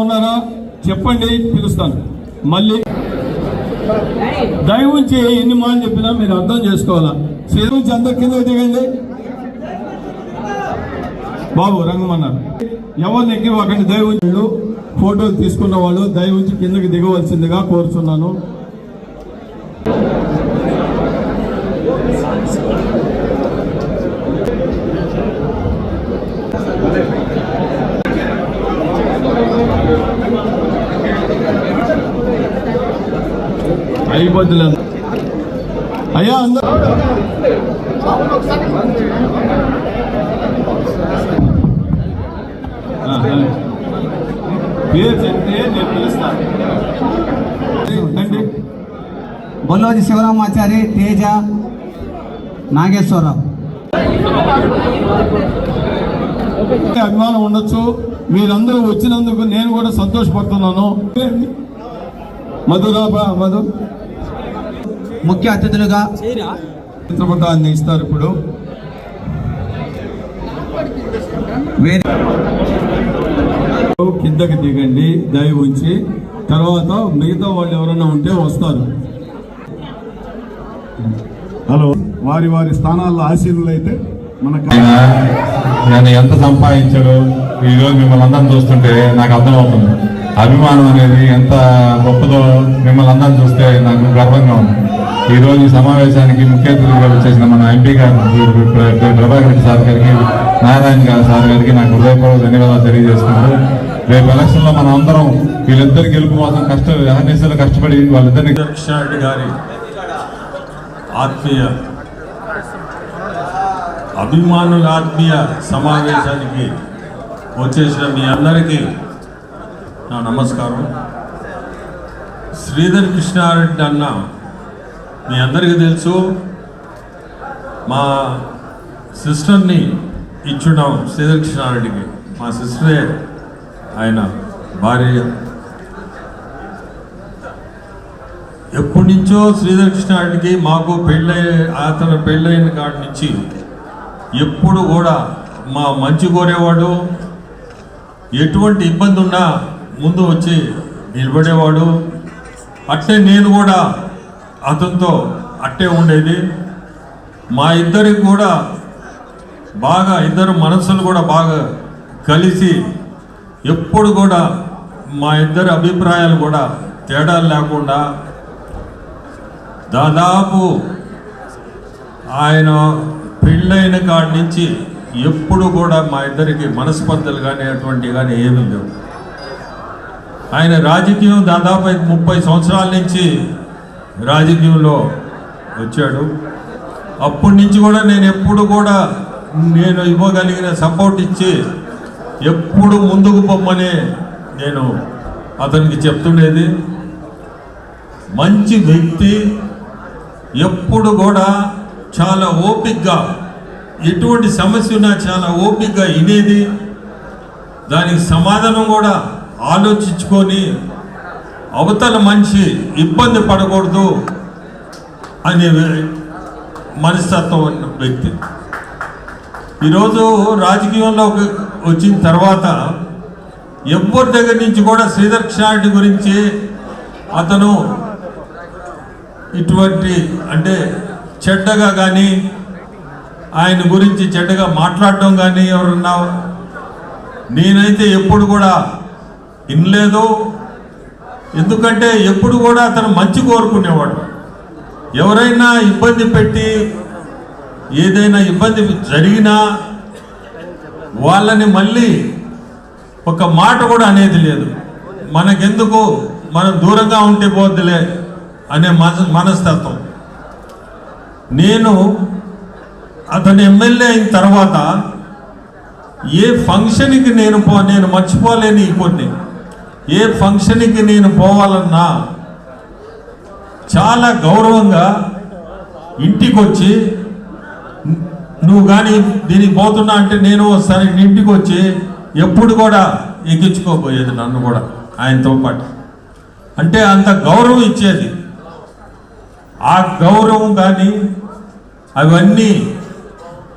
ఉన్నారా? చెప్పండి పిలుస్తాను. మళ్ళీ దయవుంచి ఉంచి ఎన్ని మాటలు చెప్పినా మీరు అర్థం చేసుకోవాలా? శ్రీ నుంచి కింద దిగండి బాబు రంగమన్నారు. ఎవరిని ఎక్కివ్వకండి ఒకటి ఉంచి ఫోటోలు తీసుకున్న వాళ్ళు దయవుంచి కిందకి దిగవలసిందిగా కోరుతున్నాను అయిపోద్దులే అయ్యా అందరూ. పేరు చెప్తే నేను పిలుస్తాను బొల్లోజి శివరామాచారి తేజ నాగేశ్వరరావు. అభిమానం ఉండొచ్చు. మీరందరూ వచ్చినందుకు నేను కూడా సంతోషపడుతున్నాను. మధురా బా- మధు. ముఖ్య అతిథులుగా చిత్రపటాన్ని ఇస్తారు ఇప్పుడు. కిందకి దిగండి దయ ఉంచి. తర్వాత మిగతా వాళ్ళు ఎవరైనా ఉంటే వస్తారు. హలో. వారి వారి స్థానాల్లో ఆశీనులు అయితే మన ఎంత సంపాదించాడు ఈరోజు మిమ్మల్ని అందరం చూస్తుంటే నాకు అర్థమవుతుంది అభిమానం అనేది ఎంత గొప్పదో మిమ్మల్ని అందరం చూస్తే నాకు గర్వంగా ఉంది. ఈ రోజు ఈ సమావేశానికి ముఖ్య అతిథిగా వచ్చేసిన మన ఎంపీ గారు ప్రభాకర్ రెడ్డి సార్ గారికి నారాయణ గారు సార్ గారికి నాకు హృదయపూర్వక ధన్యవాదాలు తెలియజేసుకుంటూ రేపు ఎలక్షన్లో మనం అందరం వీళ్ళిద్దరు గెలుపు కోసం కష్ట అహర్నిశలు కష్టపడి వాళ్ళిద్దరిని కృష్ణారెడ్డి గారి ఆత్మీయ అభిమానుల ఆత్మీయ సమావేశానికి వచ్చేసిన మీ అందరికీ నా నమస్కారం. శ్రీధర్ కృష్ణారెడ్డి అన్న మీ అందరికీ తెలుసు. మా సిస్టర్ని ఇచ్చున్నాం శ్రీధర్ కృష్ణారెడ్డికి. మా సిస్టరే ఆయన భార్య. ఎప్పటి నుంచో శ్రీధర్ కృష్ణారెడ్డికి మాకు పెళ్ళై అతను పెళ్ళైన కాడి నుంచి ఎప్పుడు కూడా మా మంచి కోరేవాడు ఎటువంటి ఇబ్బంది ఉన్నా ముందు వచ్చి నిలబడేవాడు. అట్టే నేను కూడా అతనితో అట్టే ఉండేది. మా ఇద్దరికి కూడా బాగా ఇద్దరు మనసులు కూడా బాగా కలిసి ఎప్పుడు కూడా మా ఇద్దరి అభిప్రాయాలు కూడా తేడాలు లేకుండా దాదాపు ఆయన పెళ్ళైన కాడి నుంచి ఎప్పుడు కూడా మా ఇద్దరికి మనస్పర్ధలు కానీ అటువంటివి కానీ ఏమీ లేవు. ఆయన రాజకీయం దాదాపు ముప్పై సంవత్సరాల నుంచి రాజకీయంలో వచ్చాడు. అప్పటి నుంచి కూడా నేను ఎప్పుడు కూడా నేను ఇవ్వగలిగిన సపోర్ట్ ఇచ్చి ఎప్పుడు ముందుకు పొమ్మని నేను అతనికి చెప్తుండేది. మంచి వ్యక్తి ఎప్పుడు కూడా చాలా ఓపిక్గా ఎటువంటి సమస్య ఉన్నా చాలా ఓపికగా వినేది దానికి సమాధానం కూడా ఆలోచించుకొని అవతల మనిషి ఇబ్బంది పడకూడదు అనే మనస్తత్వం ఉన్న వ్యక్తి. ఈరోజు రాజకీయంలో వచ్చిన తర్వాత ఎవరి దగ్గర నుంచి కూడా శ్రీధర్ కృష్ణారెడ్డి గురించి అతను ఇటువంటి అంటే చెడ్డగా కానీ ఆయన గురించి చెడ్డగా మాట్లాడడం కానీ ఎవరన్నా నేనైతే ఎప్పుడు కూడా వినలేదు. ఎందుకంటే ఎప్పుడు కూడా అతను మంచి కోరుకునేవాడు. ఎవరైనా ఇబ్బంది పెట్టి ఏదైనా ఇబ్బంది జరిగినా వాళ్ళని మళ్ళీ ఒక మాట కూడా అనేది లేదు. మనకెందుకు? మనం దూరంగా ఉంటే పోద్దులే అనే మన మనస్తత్వం. నేను అతను ఎమ్మెల్యే అయిన తర్వాత ఏ ఫంక్షన్కి నేను పో నేను మర్చిపోలేని కొన్ని. ఏ ఫంక్షన్కి నేను పోవాలన్నా చాలా గౌరవంగా ఇంటికి వచ్చి నువ్వు కానీ దీనికి పోతున్నా అంటే నేను ఒకసారి ఇంటికి వచ్చి ఎప్పుడు కూడా ఎక్కించుకోబోయేది నన్ను కూడా ఆయనతో పాటు. అంటే అంత గౌరవం ఇచ్చేది. ఆ గౌరవం కానీ అవన్నీ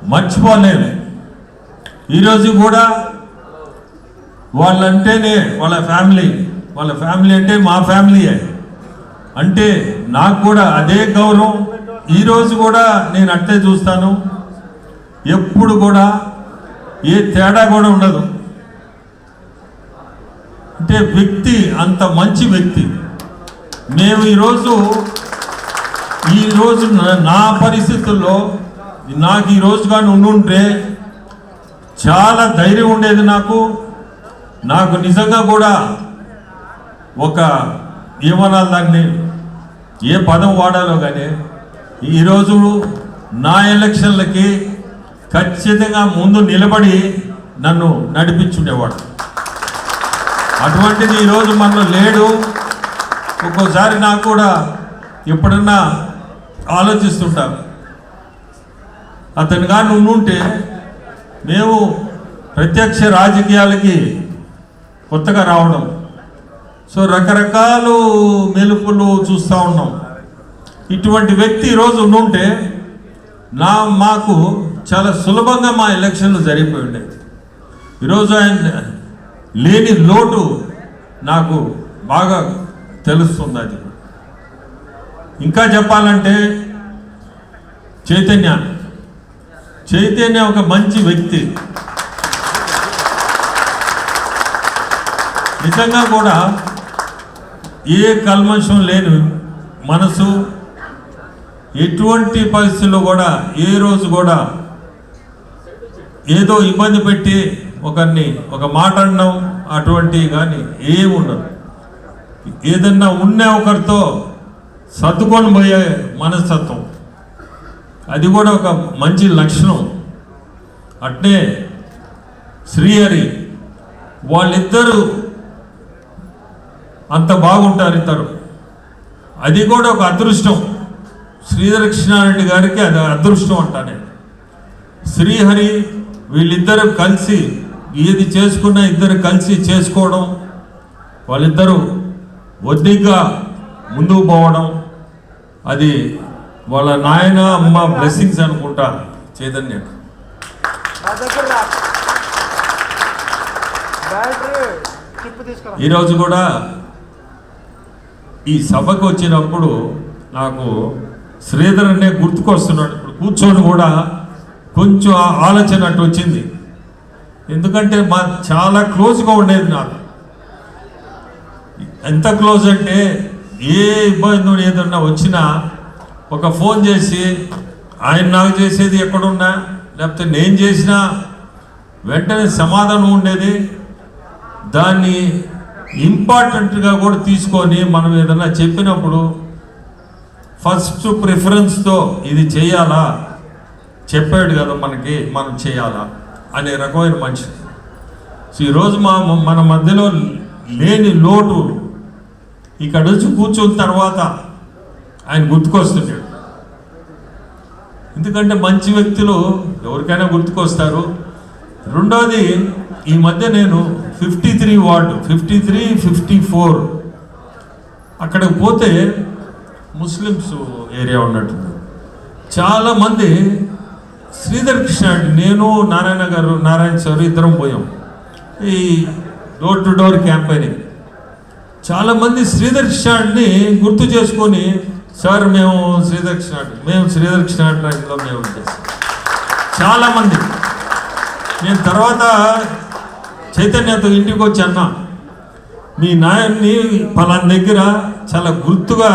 మర్చిపోలేను ఈరోజు కూడా వాళ్ళంటేనే వాళ్ళ ఫ్యామిలీ వాళ్ళ ఫ్యామిలీ అంటే మా ఫ్యామిలీయే అంటే నాకు కూడా అదే గౌరవం. ఈరోజు కూడా నేను అట్టే చూస్తాను. ఎప్పుడు కూడా ఏ తేడా కూడా ఉండదు. అంటే వ్యక్తి అంత మంచి వ్యక్తి. మేము ఈరోజు ఈరోజు నా పరిస్థితుల్లో నాకు ఈ రోజు ఉండుంటే చాలా ధైర్యం ఉండేది నాకు. నాకు నిజంగా కూడా ఒక ఏమనాలి దాన్ని ఏ పదం వాడాలో కానీ ఈరోజు నా ఎలక్షన్లకి ఖచ్చితంగా ముందు నిలబడి నన్ను నడిపించుండేవాడు. అటువంటిది ఈరోజు మనలో లేడు. ఒక్కోసారి నాకు కూడా ఎప్పుడన్నా ఆలోచిస్తుంటాను. అతను కానీ ఉండుంటే మేము ప్రత్యక్ష రాజకీయాలకి కొత్తగా రావడం. సో రకరకాలు మెలుపులు చూస్తూ ఉన్నాం. ఇటువంటి వ్యక్తి ఈరోజు ఉండుంటే నా మాకు చాలా సులభంగా మా ఎలక్షన్లు జరిగిపోయి ఉండేవి. ఈరోజు ఆయన లేని లోటు నాకు బాగా తెలుస్తుంది అది. ఇంకా చెప్పాలంటే చైతన్య చైతన్య ఒక మంచి వ్యక్తి. నిజంగా కూడా ఏ కల్మషం లేని మనసు ఎటువంటి పరిస్థితుల్లో కూడా ఏ రోజు కూడా ఏదో ఇబ్బంది పెట్టి ఒకరిని ఒక మాట అనడం అటువంటివి కానీ ఏమి ఉండదు. ఏదన్నా ఉన్న ఒకరితో సర్దుకొని పోయే మనస్తత్వం. అది కూడా ఒక మంచి లక్షణం. అట్నే శ్రీహరి వాళ్ళిద్దరూ అంత బాగుంటారు ఇద్దరు. అది కూడా ఒక అదృష్టం. శ్రీధర కృష్ణారెడ్డి గారికి అది అదృష్టం అంటా నేను శ్రీహరి వీళ్ళిద్దరూ కలిసి ఏది చేసుకున్నా ఇద్దరు కలిసి చేసుకోవడం వాళ్ళిద్దరూ ఒద్దిగా ముందుకు పోవడం అది వాళ్ళ నాయన అమ్మ బ్లెస్సింగ్స్ అనుకుంటా చైతన్య. ఈరోజు కూడా ఈ సభకు వచ్చినప్పుడు నాకు శ్రీధర్ అనే గుర్తుకొస్తున్నాడు. ఇప్పుడు కూర్చొని కూడా కొంచెం ఆలోచన అటు వచ్చింది. ఎందుకంటే మా చాలా క్లోజ్గా ఉండేది నాకు. ఎంత క్లోజ్ అంటే ఏ ఇబ్బంది ఏదన్నా వచ్చినా ఒక ఫోన్ చేసి ఆయన నాకు చేసేది ఎక్కడున్నా లేకపోతే నేను చేసినా వెంటనే సమాధానం ఉండేది. దాన్ని ఇంపార్టెంట్గా కూడా తీసుకొని మనం ఏదన్నా చెప్పినప్పుడు ఫస్ట్ ప్రిఫరెన్స్తో ఇది చేయాలా? చెప్పాడు కదా మనకి మనం చేయాలా? అనే రకమైన మనిషి. సో ఈరోజు మా మన మధ్యలో లేని లోటు. ఇక్కడ వచ్చి కూర్చున్న తర్వాత ఆయన గుర్తుకొస్తుంది ఎందుకంటే మంచి వ్యక్తులు ఎవరికైనా గుర్తుకొస్తారు. రెండోది ఈ మధ్య నేను fifty three ward fifty three fifty four అక్కడికి పోతే ముస్లిమ్స్ ఏరియా ఉన్నట్టుంది. చాలామంది శ్రీధర్ కృష్ణ అండి నేను నారాయణ గారు నారాయణ సార్ ఇద్దరం పోయాం. ఈ డోర్ టు డోర్ క్యాంపెయినింగ్ చాలామంది శ్రీధర్ కృష్ణాడిని గుర్తు చేసుకొని సార్ మేము శ్రీధర్ మేము శ్రీధర్ కృష్ణాడ్ మేము చేస్తాం చాలామంది నేను తర్వాత చైతన్యతో ఇంటికి వచ్చి అన్నా మీ నాయన్ని పలాని దగ్గర చాలా గుర్తుగా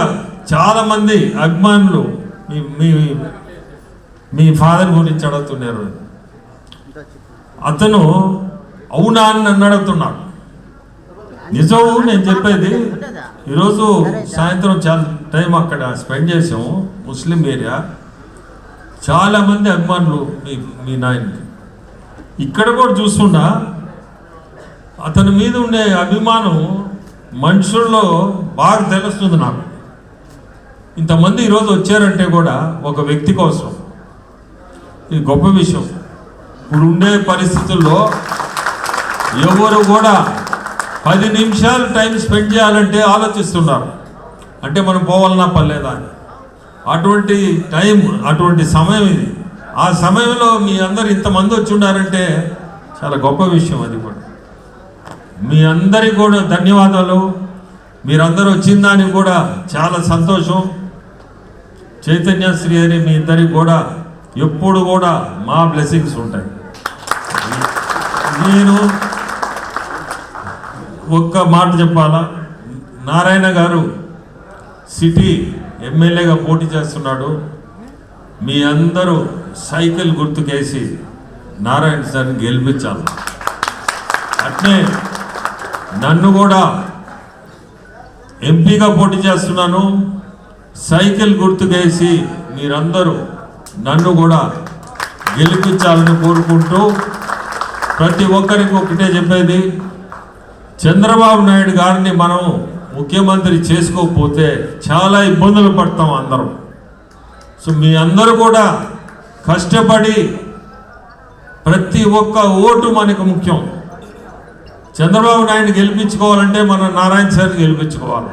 చాలామంది అభిమానులు మీ మీ మీ ఫాదర్ గురించి అడుగుతున్నారు. అతను అవునా అని నన్ను అడుగుతున్నాడు. నిజం నేను చెప్పేది ఈరోజు సాయంత్రం చాలా టైం అక్కడ స్పెండ్ చేసాము ముస్లిం ఏరియా చాలామంది అభిమానులు మీ మీ నాయనకి. ఇక్కడ కూడా చూస్తుండా అతని మీద ఉండే అభిమానం మనుషుల్లో బాగా తెలుస్తుంది నాకు. ఇంతమంది ఈరోజు వచ్చారంటే కూడా ఒక వ్యక్తి కోసం. ఇది గొప్ప విషయం. ఇప్పుడు ఉండే పరిస్థితుల్లో ఎవరు కూడా పది నిమిషాలు టైం స్పెండ్ చేయాలంటే ఆలోచిస్తున్నారు. అంటే మనం పోవాలన్నా పర్లేదా అని. అటువంటి టైం అటువంటి సమయం ఇది. ఆ సమయంలో మీ అందరు ఇంతమంది వచ్చి ఉన్నారంటే చాలా గొప్ప విషయం అది కూడా. మీ అందరికి కూడా ధన్యవాదాలు. మీరందరూ వచ్చిన దానికి కూడా చాలా సంతోషం. చైతన్య శ్రీ అని మీ ఇద్దరికి కూడా ఎప్పుడు కూడా మా బ్లెస్సింగ్స్ ఉంటాయి. నేను ఒక్క మాట చెప్పాలా? నారాయణ గారు సిటీ ఎమ్మెల్యేగా పోటీ చేస్తున్నాడు. మీ అందరూ సైకిల్ గుర్తుకేసి నారాయణ సార్ని గెలిపించాలి. అట్నే నన్ను కూడా ఎంపీగా పోటీ చేస్తున్నాను. సైకిల్ గుర్తుకేసి మీరందరూ నన్ను కూడా గెలిపించాలని కోరుకుంటూ ప్రతి ఒక్కరికి ఒకటే చెప్పేది. చంద్రబాబు నాయుడు గారిని మనం ముఖ్యమంత్రి చేసుకోకపోతే చాలా ఇబ్బందులు పడతాం అందరం. సో మీ అందరూ కూడా కష్టపడి ప్రతి ఒక్క ఓటు మనకు ముఖ్యం. చంద్రబాబు నాయుడు గెలిపించుకోవాలంటే మనం నారాయణ సార్ని గెలిపించుకోవాలి.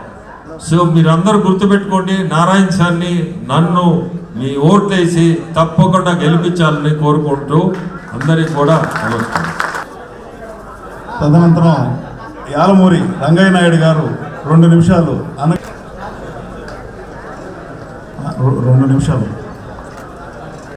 సో మీరందరూ గుర్తుపెట్టుకోండి నారాయణ సార్ని నన్ను మీ ఓట్లేసి తప్పకుండా గెలిపించాలని కోరుకుంటూ అందరికీ కూడా నమస్కారం. తదనంతరం యాలమూరి రంగయ్య నాయుడు గారు రెండు నిమిషాలు. అన రెండు నిమిషాలు.